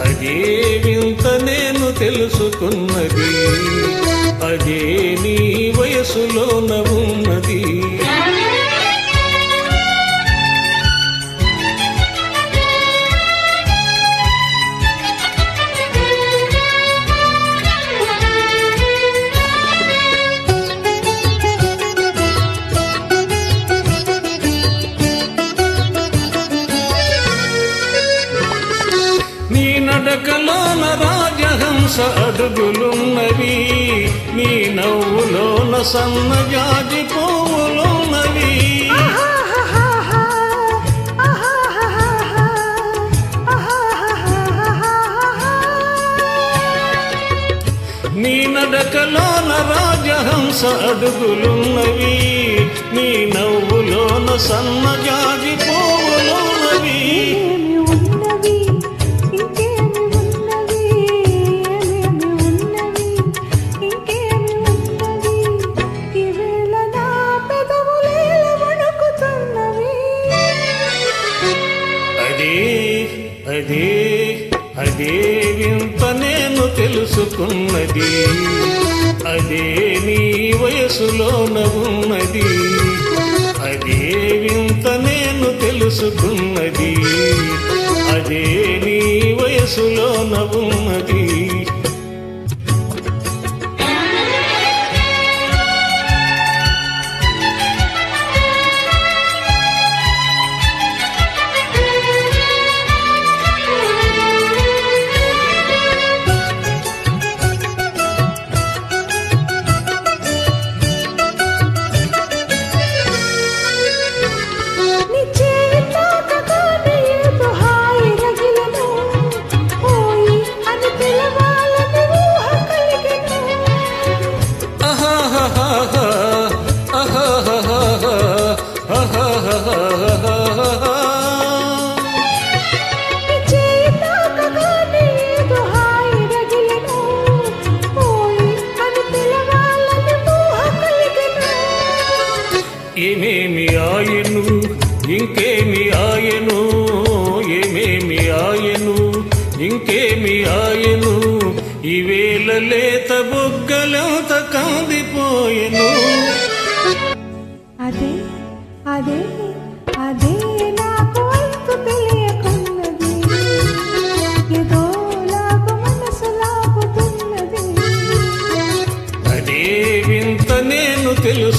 అదే వింత నేను తెలుసుకున్నది? అదే నీ వయసులోన ఉన్నది? నీ రాజహంస అడుగులున్నవి. నీ నవ్వులోన సన్నజాజి పువ్వులున్నవి. నీ నడకలోన రాజహంస అడుగులున్నవి. నీ నవ్వులోన సన్నజాజి పువ్వులున్నవి. అదే వింత నేను తెలుసుకున్నది. అదే నీ వయసులోన ఉన్నది. అదే వింత నేను తెలుసుకున్నది. అదే నీ వయసులోన ఉన్నది. ఏమేమి ఆయను? ఇంకేమి ఆయను? ఏమేమి ఆయను? ఇంకేమి ఆయను? ఈవేళ లేత బొగ్గలంత కందిపోయెను అదే అదే అదే